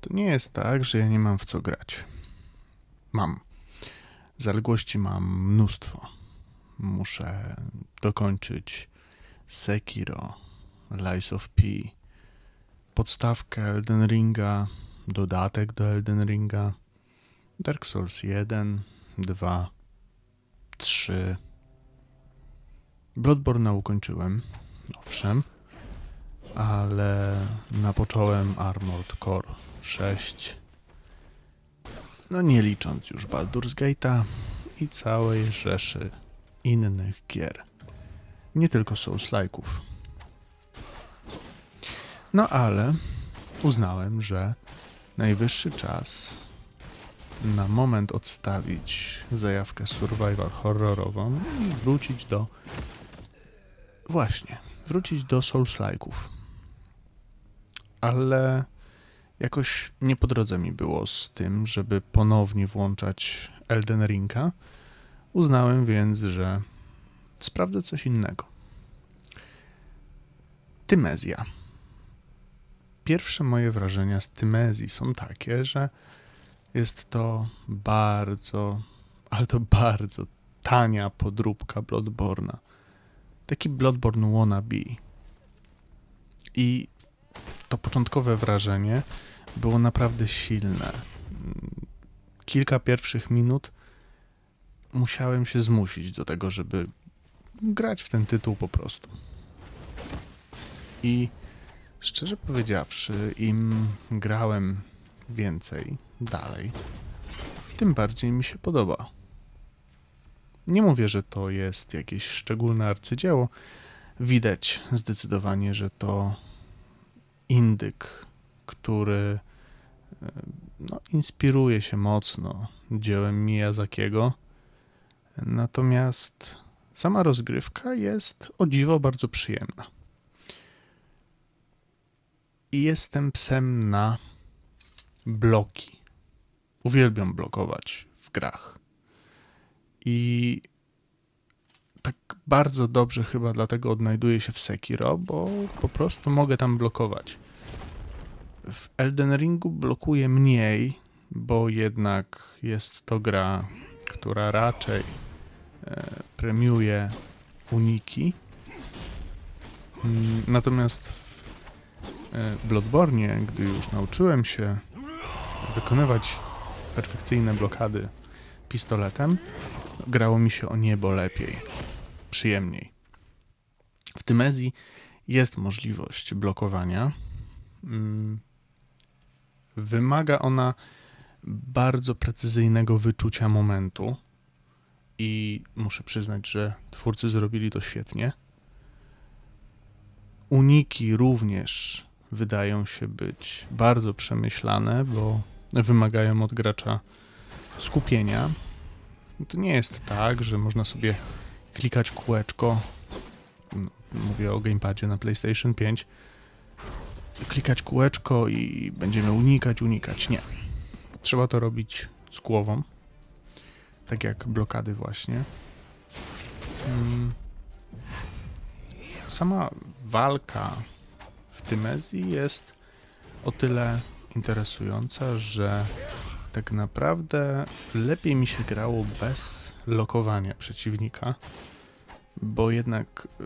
To nie jest tak, że ja nie mam w co grać. Mam. Zaległości mam mnóstwo. Muszę dokończyć Sekiro, Lies of P, podstawkę Elden Ringa, dodatek do Elden Ringa, Dark Souls 1, 2, 3. Bloodborne ukończyłem, owszem, ale napocząłem Armored Core 6. No nie licząc już Baldur's Gate'a i całej rzeszy innych gier. Nie tylko Souls-like'ów. No ale uznałem, że najwyższy czas na moment odstawić zajawkę survival horrorową i wrócić do właśnie, wrócić do Souls-like'ów. Ale jakoś nie po drodze mi było z tym, żeby ponownie włączać Elden Ringa. Uznałem więc, że sprawdzę coś innego. Tymezja. Pierwsze moje wrażenia z Tymezji są takie, że jest to bardzo, ale to bardzo tania podróbka Bloodborna. Taki Bloodborne wannabe. I to początkowe wrażenie było naprawdę silne. Kilka pierwszych minut musiałem się zmusić do tego, żeby grać w ten tytuł po prostu. I szczerze powiedziawszy, im grałem więcej, dalej, tym bardziej mi się podoba. Nie mówię, że to jest jakieś szczególne arcydzieło. Widać zdecydowanie, że to indyk, który e, no, inspiruje się mocno dziełem Miyazakiego. Natomiast sama rozgrywka jest o dziwo bardzo przyjemna. I jestem psem na bloki. Uwielbiam blokować w grach. I tak bardzo dobrze chyba dlatego odnajduję się w Sekiro, bo po prostu mogę tam blokować. W Elden Ringu blokuję mniej, bo jednak jest to gra, która raczej e, premiuje uniki. Mm, Natomiast w e, Bloodborne, gdy już nauczyłem się wykonywać perfekcyjne blokady pistoletem, grało mi się o niebo lepiej, przyjemniej. W Tymezji jest możliwość blokowania. Mm, Wymaga ona bardzo precyzyjnego wyczucia momentu i muszę przyznać, że twórcy zrobili to świetnie. Uniki również wydają się być bardzo przemyślane, bo wymagają od gracza skupienia. To nie jest tak, że można sobie klikać kółeczko. Mówię o gamepadzie na PlayStation 5. Klikać kółeczko i będziemy unikać, unikać. Nie. Trzeba to robić z głową. Tak jak blokady, właśnie. Mm. Sama walka w Tymezji jest o tyle interesująca, że tak naprawdę lepiej mi się grało bez lokowania przeciwnika, bo jednak y,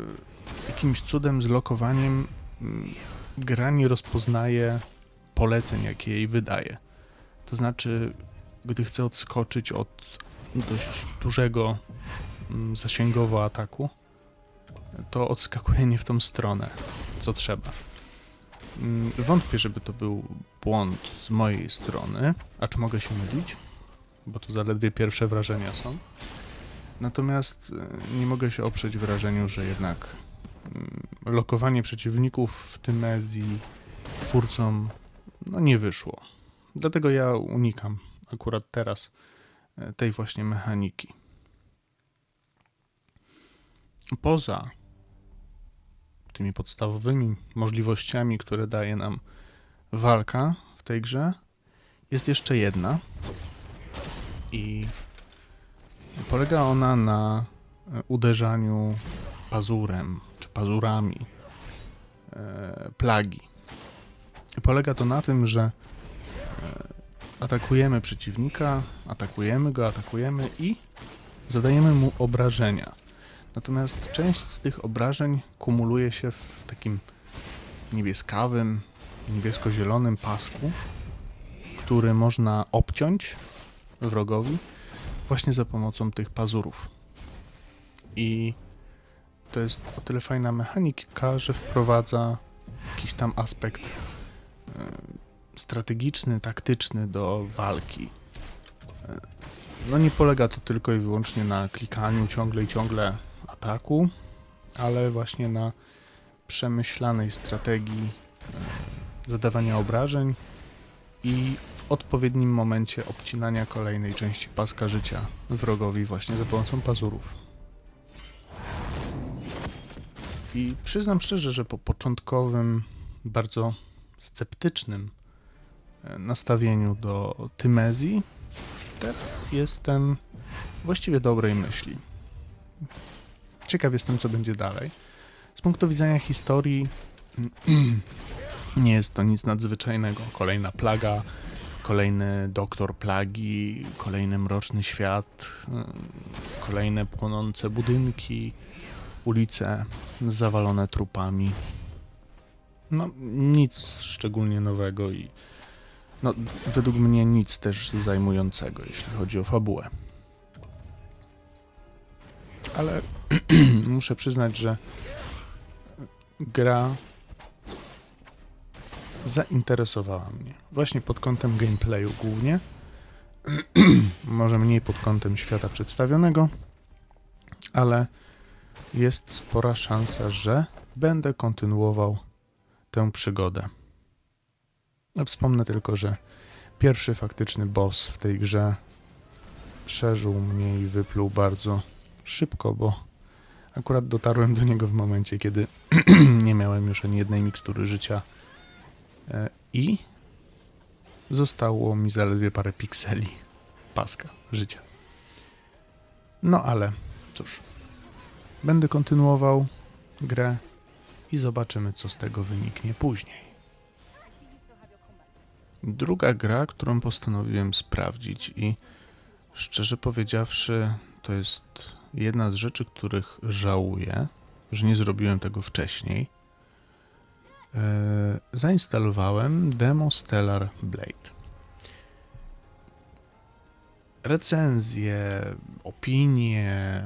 jakimś cudem z lokowaniem mm, gra nie rozpoznaje poleceń, jakie jej wydaje. To znaczy, gdy chcę odskoczyć od dość dużego mm, zasięgowo ataku, to odskakuje nie w tą stronę, co trzeba. Mm, Wątpię, żeby to był błąd z mojej strony, a czy mogę się mylić? Bo to zaledwie pierwsze wrażenia są. Natomiast y, nie mogę się oprzeć wrażeniu, że jednak mm, lokowanie przeciwników w Tymezji twórcom no, nie wyszło. Dlatego ja unikam akurat teraz e, tej właśnie mechaniki. Poza tymi podstawowymi możliwościami, które daje nam walka w tej grze, jest jeszcze jedna. I polega ona na e, uderzaniu pazurem czy pazurami e, plagi. Polega to na tym, że atakujemy przeciwnika, atakujemy go, atakujemy i zadajemy mu obrażenia. Natomiast część z tych obrażeń kumuluje się w takim niebieskawym, niebiesko-zielonym pasku, który można obciąć wrogowi właśnie za pomocą tych pazurów. I to jest o tyle fajna mechanika, że wprowadza jakiś tam aspekt e, strategiczny, taktyczny do walki. E, No nie polega to tylko i wyłącznie na klikaniu ciągle i ciągle ataku, ale właśnie na przemyślanej strategii e, zadawania obrażeń i w odpowiednim momencie obcinania kolejnej części paska życia wrogowi właśnie za pomocą pazurów. I przyznam szczerze, że po początkowym, bardzo sceptycznym e, nastawieniu do Tymezji, teraz jestem właściwie dobrej myśli. Ciekaw jestem, co będzie dalej. Z punktu widzenia historii, nie jest to nic nadzwyczajnego. Kolejna plaga, kolejny doktor plagi, kolejny mroczny świat, kolejne płonące budynki, ulice zawalone trupami. No, nic szczególnie nowego i no, według mnie nic też zajmującego, jeśli chodzi o fabułę. Ale muszę przyznać, że gra zainteresowała mnie. Właśnie pod kątem gameplayu głównie. Może mniej pod kątem świata przedstawionego, ale jest spora szansa, że będę kontynuował tę przygodę. No, Wspomnę tylko, że pierwszy faktyczny boss w tej grze przeżył mnie i wypluł bardzo szybko, bo akurat dotarłem do niego w momencie, kiedy nie miałem już ani jednej mikstury życia e, i zostało mi zaledwie parę pikseli paska życia. No ale cóż, będę kontynuował grę i zobaczymy, co z tego wyniknie później. Druga gra, którą postanowiłem sprawdzić i szczerze powiedziawszy, to jest jedna z rzeczy, których żałuję, że nie zrobiłem tego wcześniej. Eee, zainstalowałem demo Stellar Blade. Recenzje, opinie,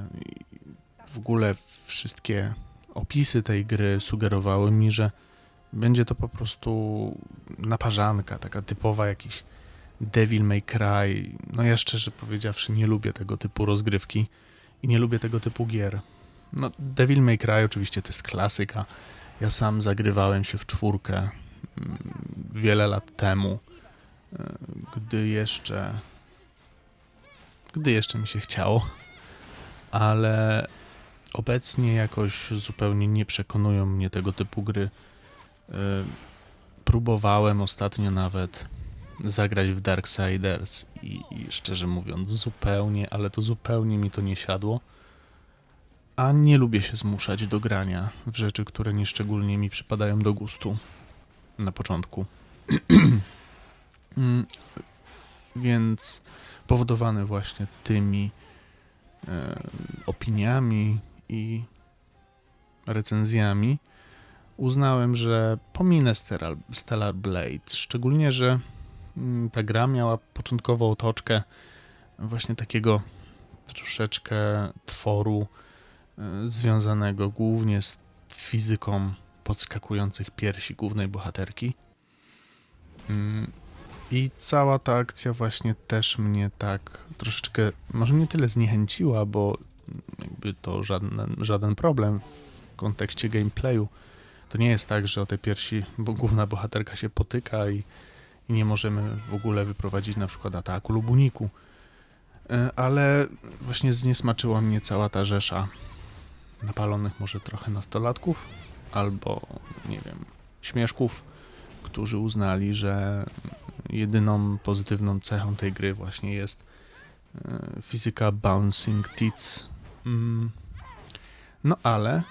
w ogóle wszystkie opisy tej gry sugerowały mi, że będzie to po prostu naparzanka, taka typowa jakiś Devil May Cry. No ja szczerze powiedziawszy nie lubię tego typu rozgrywki i nie lubię tego typu gier. No Devil May Cry oczywiście to jest klasyka. Ja sam zagrywałem się w czwórkę mm, wiele lat temu, e, gdy jeszcze gdy jeszcze mi się chciało, ale obecnie jakoś zupełnie nie przekonują mnie tego typu gry. E, Próbowałem ostatnio nawet zagrać w Darksiders i, i szczerze mówiąc zupełnie, ale to zupełnie mi to nie siadło. A nie lubię się zmuszać do grania w rzeczy, które nieszczególnie mi przypadają do gustu na początku. Mm, Więc powodowany właśnie tymi e, opiniami i recenzjami, uznałem, że pominę Stellar, Stellar Blade. Szczególnie, że ta gra miała początkowo otoczkę właśnie takiego troszeczkę tworu y, związanego głównie z fizyką podskakujących piersi głównej bohaterki. Mm, I cała ta akcja właśnie też mnie tak troszeczkę, może nie tyle zniechęciła, bo jakby to żaden, żaden problem w kontekście gameplayu. To nie jest tak, że o te piersi, bo główna bohaterka się potyka i, i nie możemy w ogóle wyprowadzić na przykład ataku lub uniku. E, Ale właśnie zniesmaczyła mnie cała ta rzesza napalonych może trochę nastolatków, albo nie wiem, śmieszków, którzy uznali, że jedyną pozytywną cechą tej gry właśnie jest e, fizyka bouncing tits. Mm. No ale,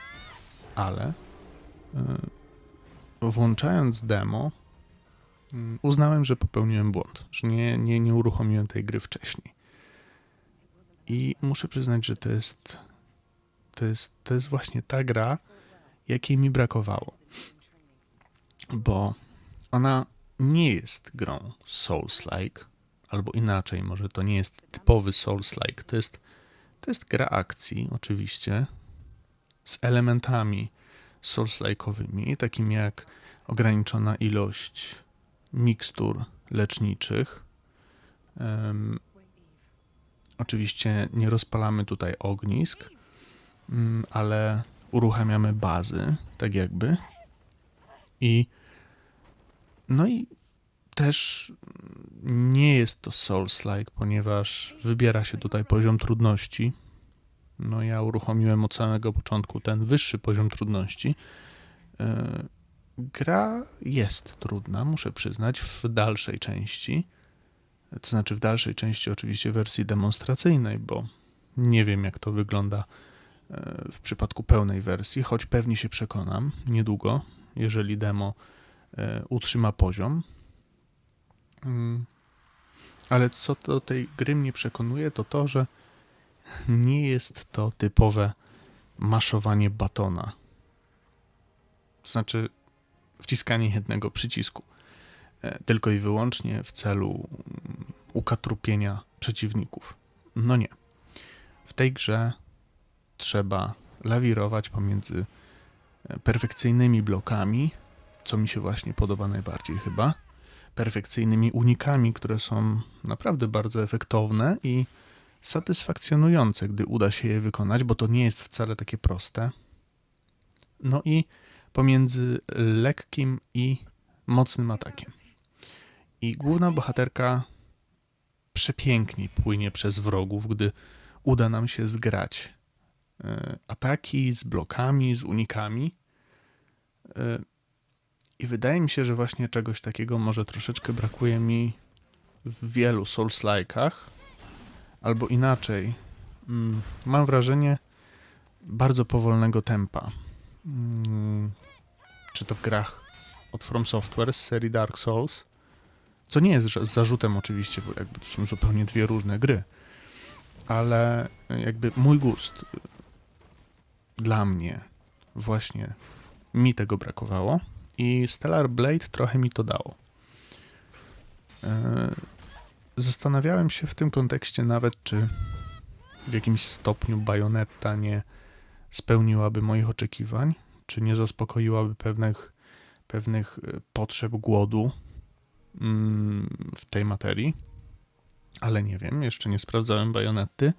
ale y, włączając demo, uznałem, że popełniłem błąd, że nie, nie, nie uruchomiłem tej gry wcześniej. I muszę przyznać, że to jest, to jest, to jest właśnie ta gra, jakiej mi brakowało. Bo ona nie jest grą Souls-like, albo inaczej, może to nie jest typowy Souls-like. To jest, to jest gra akcji, oczywiście, z elementami Souls-like'owymi, takimi jak ograniczona ilość mikstur leczniczych. Em, oczywiście nie rozpalamy tutaj ognisk, mm, ale uruchamiamy bazy, tak jakby. I no i też nie jest to Souls-like, ponieważ wybiera się tutaj poziom trudności. No ja uruchomiłem od samego początku ten wyższy poziom trudności. E, Gra jest trudna, muszę przyznać, w dalszej części. To znaczy w dalszej części oczywiście wersji demonstracyjnej, bo nie wiem jak to wygląda e, w przypadku pełnej wersji, choć pewnie się przekonam niedługo, jeżeli demo e, utrzyma poziom. Mm. Ale co do tej gry mnie przekonuje, to to, że nie jest to typowe maszowanie batona. To znaczy wciskanie jednego przycisku, e, tylko i wyłącznie w celu mm, ukatrupienia przeciwników. No nie. W tej grze trzeba lawirować pomiędzy e, perfekcyjnymi blokami, co mi się właśnie podoba najbardziej chyba, perfekcyjnymi unikami, które są naprawdę bardzo efektowne i satysfakcjonujące, gdy uda się je wykonać, bo to nie jest wcale takie proste. No i pomiędzy lekkim i mocnym atakiem. I główna bohaterka przepięknie płynie przez wrogów, gdy uda nam się zgrać e, ataki z blokami, z unikami. E, I wydaje mi się, że właśnie czegoś takiego może troszeczkę brakuje mi w wielu Souls-like'ach, albo inaczej. Mm, mam wrażenie bardzo powolnego tempa. Mm, czy to w grach od From Software z serii Dark Souls, co nie jest z zarzutem oczywiście, bo jakby to są zupełnie dwie różne gry, ale jakby mój gust dla mnie właśnie mi tego brakowało i Stellar Blade trochę mi to dało. E, zastanawiałem się w tym kontekście nawet, czy w jakimś stopniu Bayonetta nie spełniłaby moich oczekiwań, czy nie zaspokoiłaby pewnych, pewnych e, potrzeb głodu mm, w tej materii. Ale nie wiem, jeszcze nie sprawdzałem bajonety.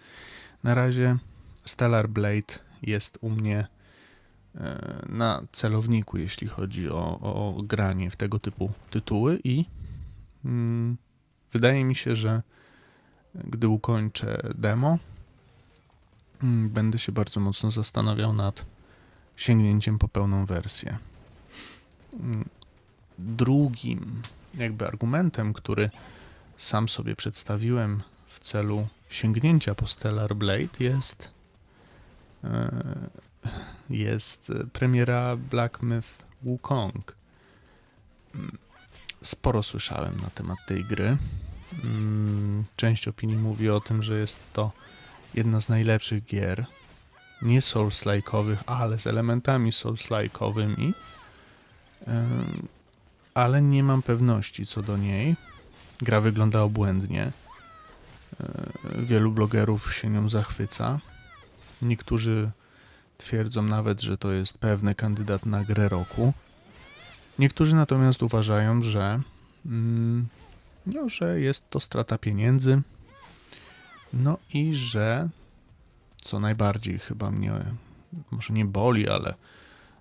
Na razie Stellar Blade jest u mnie e, na celowniku, jeśli chodzi o, o granie w tego typu tytuły i mm, wydaje mi się, że gdy ukończę demo, będę się bardzo mocno zastanawiał nad sięgnięciem po pełną wersję. Mm, drugim jakby argumentem, który sam sobie przedstawiłem w celu sięgnięcia po Stellar Blade jest e, jest premiera Black Myth Wukong. Mm, sporo słyszałem na temat tej gry. Mm, część opinii mówi o tym, że jest to jedna z najlepszych gier nie Souls-like'owych, ale z elementami Souls-like'owymi, ale nie mam pewności co do niej. Gra wygląda obłędnie. Wielu blogerów się nią zachwyca. Niektórzy twierdzą nawet, że to jest pewny kandydat na grę roku. Niektórzy natomiast uważają, że, mm, no, że jest to strata pieniędzy. No i że co najbardziej chyba mnie, może nie boli, ale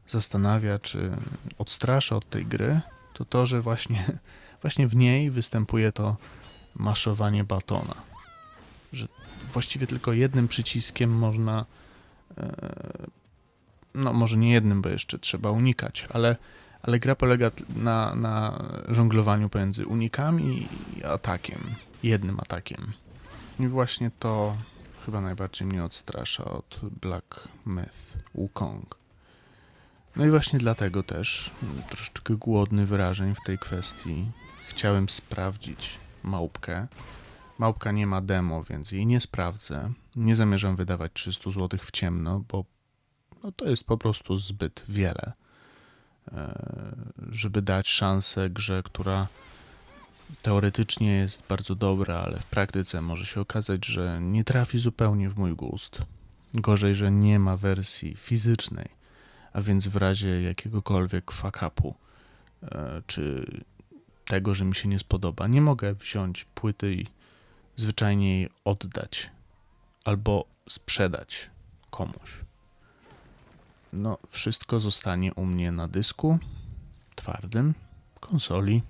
zastanawia, czy odstrasza od tej gry, to to, że właśnie, właśnie w niej występuje to maszowanie batona. Że właściwie tylko jednym przyciskiem można, e, no może nie jednym, bo jeszcze trzeba unikać, ale, ale gra polega na, na żonglowaniu pomiędzy unikami i atakiem, jednym atakiem. I właśnie to chyba najbardziej mnie odstrasza od Black Myth Wukong. No i właśnie dlatego też troszeczkę głodny wyrażeń w tej kwestii chciałem sprawdzić małpkę. Małpka nie ma demo, więc jej nie sprawdzę. Nie zamierzam wydawać 300 zł w ciemno, bo no to jest po prostu zbyt wiele, e, żeby dać szansę grze, która teoretycznie jest bardzo dobra, ale w praktyce może się okazać, że nie trafi zupełnie w mój gust. Gorzej, że nie ma wersji fizycznej, a więc w razie jakiegokolwiek fuck upu, e, czy tego, że mi się nie spodoba, nie mogę wziąć płyty i zwyczajnie jej oddać albo sprzedać komuś. No, wszystko zostanie u mnie na dysku twardym, konsoli,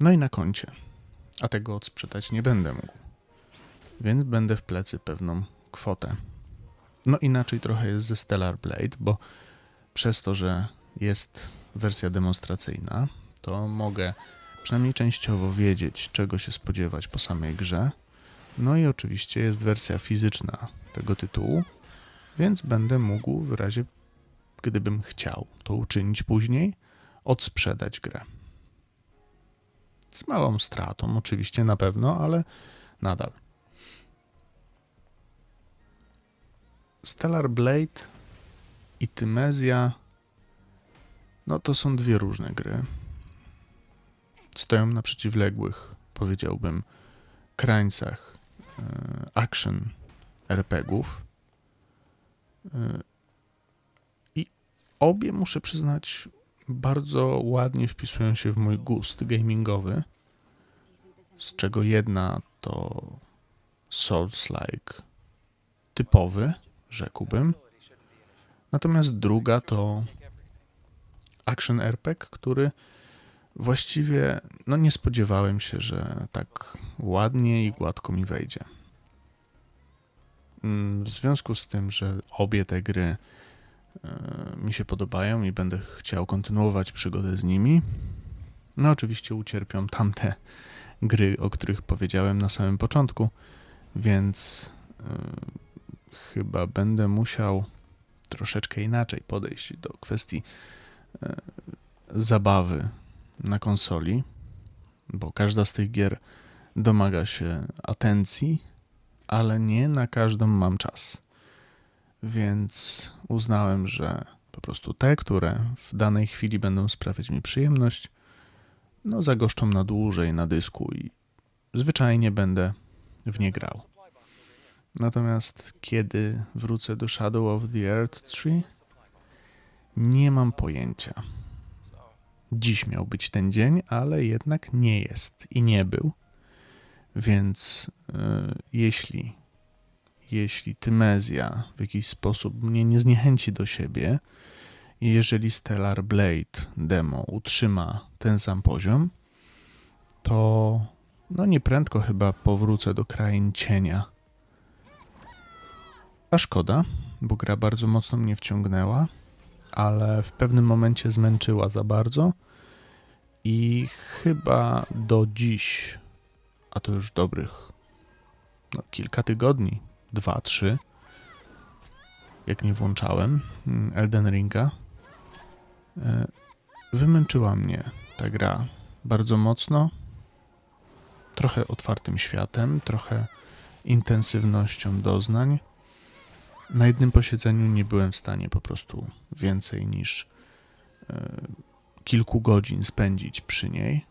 no i na koncie. A tego odsprzedać nie będę mógł. Więc będę w plecy pewną kwotę. No inaczej trochę jest ze Stellar Blade, bo przez to, że jest wersja demonstracyjna, to mogę przynajmniej częściowo wiedzieć, czego się spodziewać po samej grze. No i oczywiście jest wersja fizyczna tego tytułu, więc będę mógł w razie, gdybym chciał to uczynić później, odsprzedać grę. Z małą stratą, oczywiście, na pewno, ale nadal. Stellar Blade i Tymezja no to są dwie różne gry. Stoją na przeciwległych, powiedziałbym, krańcach e, action RPGów. E, I obie, muszę przyznać, bardzo ładnie wpisują się w mój gust gamingowy, z czego jedna to Souls-like typowy, rzekłbym. Natomiast druga to action RPG, który właściwie no nie spodziewałem się, że tak ładnie i gładko mi wejdzie. Mm, W związku z tym, że obie te gry mi się podobają i będę chciał kontynuować przygodę z nimi, no oczywiście ucierpią tamte gry, o których powiedziałem na samym początku, więc e, chyba będę musiał troszeczkę inaczej podejść do kwestii e, zabawy na konsoli, bo każda z tych gier domaga się atencji, ale nie na każdą mam czas. Więc uznałem, że po prostu te, które w danej chwili będą sprawiać mi przyjemność, no zagoszczą na dłużej na dysku i zwyczajnie będę w nie grał. Natomiast kiedy wrócę do Shadow of the Earth 3, nie mam pojęcia. Dziś miał być ten dzień, ale jednak nie jest i nie był. Więc y, jeśli, jeśli Tymezja w jakiś sposób mnie nie zniechęci do siebie, jeżeli Stellar Blade demo utrzyma ten sam poziom, to no nieprędko chyba powrócę do krain cienia. A szkoda, bo gra bardzo mocno mnie wciągnęła, ale w pewnym momencie zmęczyła za bardzo i chyba do dziś, a to już dobrych no, kilka tygodni, dwa, trzy, jak nie włączałem mm, Elden Ringa, e, wymęczyła mnie ta gra bardzo mocno, trochę otwartym światem, trochę intensywnością doznań. Na jednym posiedzeniu nie byłem w stanie po prostu więcej niż e, kilku godzin spędzić przy niej,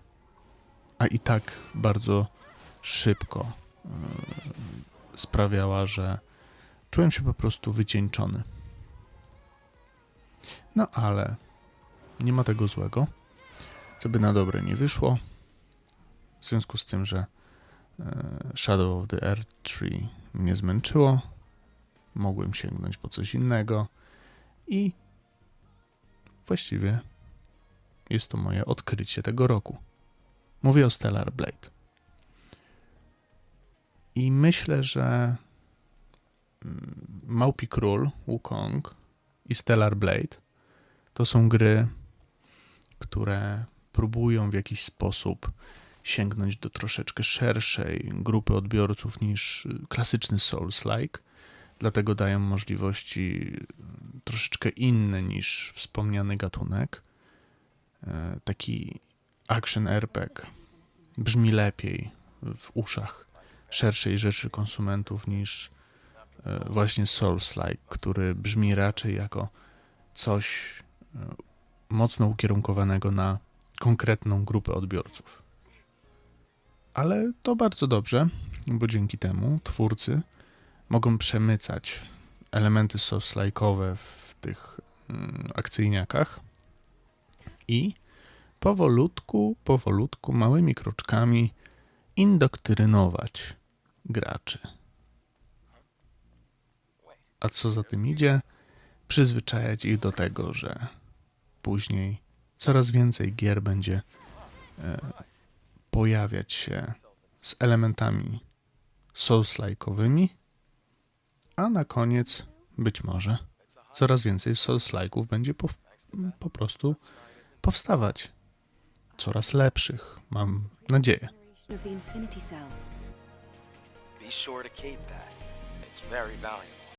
a i tak bardzo szybko e, sprawiała, że czułem się po prostu wycieńczony. No ale nie ma tego złego, co by na dobre nie wyszło. W związku z tym, że e, Shadow of the Earth 3 mnie zmęczyło, mogłem sięgnąć po coś innego i właściwie jest to moje odkrycie tego roku. Mówię o Stellar Blade. I myślę, że mm, Małpi Król, Wukong i Stellar Blade to są gry, które próbują w jakiś sposób sięgnąć do troszeczkę szerszej grupy odbiorców niż klasyczny Souls-like. Dlatego dają możliwości troszeczkę inne niż wspomniany gatunek. E, Taki action RPG brzmi lepiej w uszach szerszej rzeszy konsumentów niż e, właśnie Souls-like, który brzmi raczej jako coś e, mocno ukierunkowanego na konkretną grupę odbiorców. Ale to bardzo dobrze, bo dzięki temu twórcy mogą przemycać elementy Souls-like'owe w tych mm, akcyjniakach i powolutku, powolutku, małymi kroczkami indoktrynować graczy. A co za tym idzie, przyzwyczajać ich do tego, że później coraz więcej gier będzie e, pojawiać się z elementami souls-like'owymi, a na koniec być może coraz więcej souls-like'ów będzie po, po prostu powstawać. Coraz lepszych, mam nadzieję. Sure to keep that. It's very valuable.